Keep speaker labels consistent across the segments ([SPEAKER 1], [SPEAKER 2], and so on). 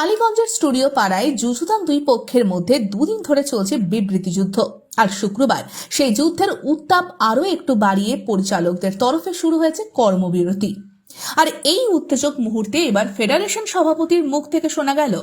[SPEAKER 1] টালিগঞ্জের studio পাড়ায় যুযুধান দুই পক্ষের মধ্যে দুদিন ধরে চলছে বিবৃতি যুদ্ধ। আর শুক্রবার সেই যুদ্ধের উত্তাপ আরও একটু বাড়িয়ে পরিচালকদের তরফে শুরু হয়েছে কর্মবিরতি। আর এই উত্তেজক মুহূর্তে এবার ফেডারেশন সভাপতির মুখ থেকে শোনা গেল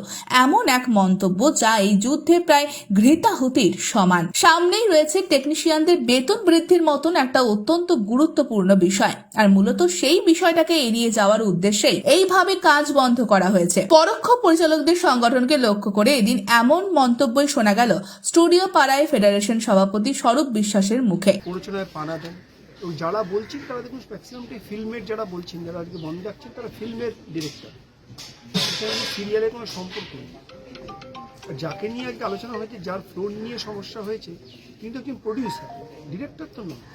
[SPEAKER 1] এমন এক মন্তব্য যা এই যুদ্ধে প্রায় ঘৃতাহুতির সমান। সামনেই রয়েছে টেকনিশিয়ানদের বেতন বৃদ্ধির মতন একটা অত্যন্ত গুরুত্বপূর্ণ বিষয়। আর মূলত সেই বিষয়টাকে এড়িয়ে যাওয়ার উদ্দেশ্যে এইভাবে কাজ বন্ধ করা হয়েছে। পরোক্ষ পরিচালকদের সংগঠনকে লক্ষ্য করে এদিন এমন মন্তব্যই শোনা গেল স্টুডিও পাড়ায় ফেডারেশন সভাপতি স্বরূপ বিশ্বাসের মুখে।
[SPEAKER 2] এবং যারা বলছেন তারা দেখুন ম্যাক্সিমামটাই ফিল্মের যারা বলছেন, যারা আজকে বন্ধ রাখছেন, তারা ফিল্মের ডিরেক্টর সিরিয়ালের কোনো সম্পর্ক নেই। যাকে নিয়ে আজকে আলোচনা হয়েছে, যার ফ্লোর নিয়ে সমস্যা হয়েছে, কিন্তু একজন প্রডিউসার ডিরেক্টর তো নয়।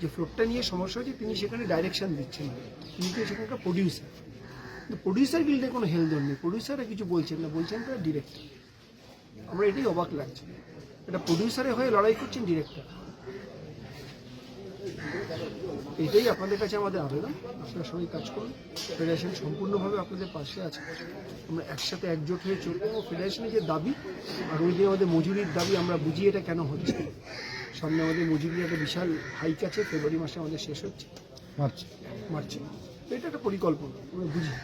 [SPEAKER 2] যে ফ্লোরটা নিয়ে সমস্যা হয়েছে, তিনি সেখানে ডাইরেকশন দিচ্ছেন তিনি তো সেখানকার প্রডিউসার কিন্তু প্রডিউসার গিল্ডে কোনো হেলদোল নেই। প্রডিউসাররা কিছু বলছেন না, বলছেন তারা ডিরেক্টর আমরা এটাই অবাক লাগছে। এটা প্রডিউসারের হয়ে লড়াই করছেন ডিরেক্টর এটাই আপনাদের কাছে আমাদের আবেদন। আপনারা সবাই কাজ করুন। ফেডারেশন সম্পূর্ণভাবে আপনাদের পাশে আছে। আমরা একসাথে একজোট হয়ে চলবো। এবং ফেডারেশনের যে দাবি আর ওই যে আমাদের মজুরির দাবি আমরা বুঝি এটা কেন হচ্ছে। সামনে আমাদের মজুরির একটা বিশাল হাইক আছে। ফেব্রুয়ারি মাসে আমাদের শেষ হচ্ছে। মার্চ। মার্চে। এটা একটা পরিকল্পনা।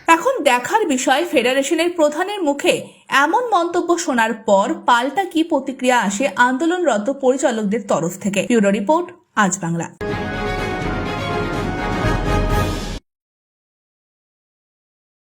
[SPEAKER 1] এখন দেখার বিষয় ফেডারেশনের প্রধানের মুখে এমন মন্তব্য শোনার পর পাল্টা কি প্রতিক্রিয়া আসে আন্দোলনরত পরিচালকদের তরফ থেকে? ব্যুরো রিপোর্ট আজ বাংলা।